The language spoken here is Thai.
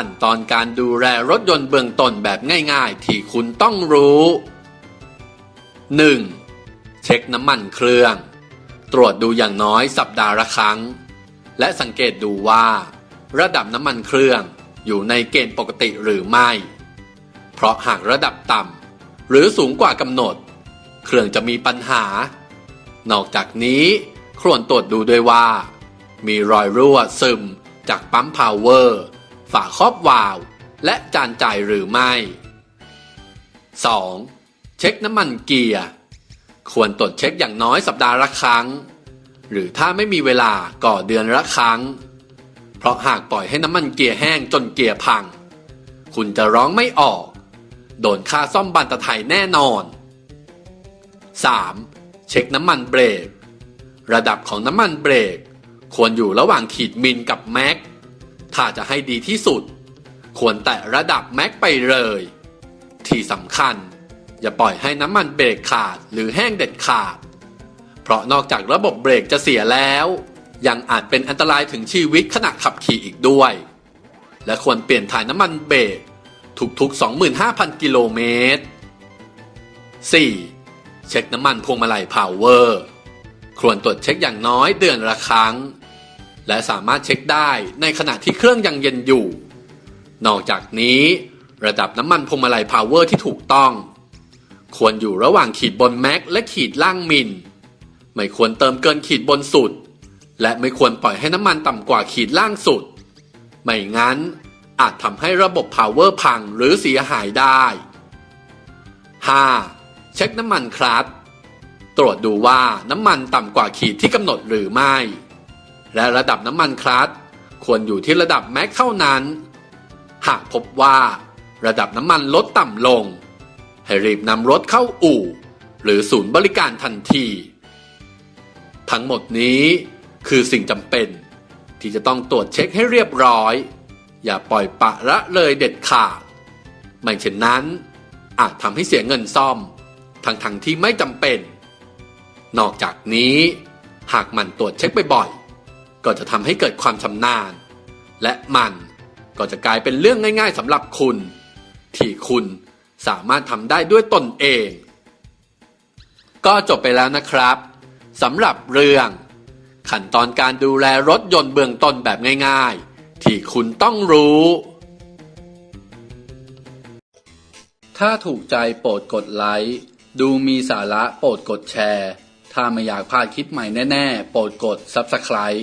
ขั้นตอนการดูแลรถยนต์เบื้องต้นแบบง่ายๆ ที่คุณต้องรู้ 1. เช็คน้ำมันเครื่อง ตรวจดูอย่างน้อยสัปดาห์ละครั้ง และสังเกตดูว่า ระดับน้ำมันเครื่องอยู่ในเกณฑ์ปกติหรือไม่ เพราะหากระดับต่ำหรือสูงกว่ากำหนด เครื่องจะมีปัญหา นอกจากนี้ควรตรวจดูด้วยว่า มีรอยรั่วซึมจากปั๊มพาวเวอร์ ฝาครอบวาล์วและจานจ่ายหรือไม่ 2. เช็คน้ำมันเกียร์ ควรตรวจเช็คอย่างน้อยสัปดาห์ละครั้ง หรือถ้าไม่มีเวลาก่อเดือนละครั้ง เพราะหากปล่อยให้น้ำมันเกียร์แห้งจนเกียร์พัง คุณจะร้องไม่ออก โดนค่าซ่อมบันตะไทยแน่นอน 3. เช็คน้ำมันเบรก ระดับของน้ำมันเบรก ควรอยู่ระหว่างขีดมิลกับแม็ก ถ้าจะให้ดีที่สุด ควรแตะระดับแม็กไปเลย ที่สำคัญ อย่าปล่อยให้น้ำมันเบรกขาดหรือแห้งเด็ดขาด เพราะนอกจากระบบเบรกจะเสียแล้ว ยังอาจเป็นอันตรายถึงชีวิตขณะขับขี่อีกด้วย และควรเปลี่ยนถ่ายน้ำมันเบรกทุกๆ 25,000 กิโลเมตร 4. เช็คน้ำมันพวงมาลัยพาวเวอร์ ควรตรวจเช็คอย่างน้อยเดือนละครั้ง และสามารถเช็คได้ในขณะที่เครื่องยังเย็นอยู่ นอกจากนี้ ระดับน้ำมันพวงมาลัยพาวเวอร์ที่ถูกต้อง ควรอยู่ระหว่างขีดบนแม็กและขีดล่างมิลไม่ควรเติมเกินขีดบนสุด และไม่ควรปล่อยให้น้ำมันต่ำกว่าขีดล่างสุด ไม่งั้นอาจทำให้ระบบพาวเวอร์พังหรือเสียหายได้ 5. เช็คน้ำมันคลัตช์ตรวจดูว่าน้ำมันต่ำกว่าขีดที่กำหนดหรือไม่ และระดับน้ำมันคลัตช์ควรอยู่ที่ระดับแม็กเท่านั้น หากพบว่าระดับน้ำมันลดต่ำลง ให้รีบนำรถเข้าอู่ หรือศูนย์บริการทันที ทั้งหมดนี้คือสิ่งจำเป็น ที่จะต้องตรวจเช็คให้เรียบร้อย อย่าปล่อยปะละเลยเด็ดขาด ไม่เช่นนั้น อาจทำให้เสียเงินซ่อม ทั้งๆทที่ไม่จำเป็น นอกจากนี้หากมันตรวจเช็คบ่อยๆ ก็จะทำให้เกิดความชำนาญ และมันก็จะกลายเป็นเรื่องง่าย ๆสำหรับคุณ ที่คุณสามารถทำได้ด้วยตนเอง ก็จบไปแล้วนะครับสำหรับเรื่องขั้นตอนการดูแลรถยนต์เบื้องต้นแบบง่าย ๆ ที่คุณต้องรู้ ถ้าถูกใจโปรดกดไลค์ดูมีสาระโปรดกดแชร์ ถ้าไม่อยากพลาดคลิปใหม่แน่ ๆ โปรดกด Subscribe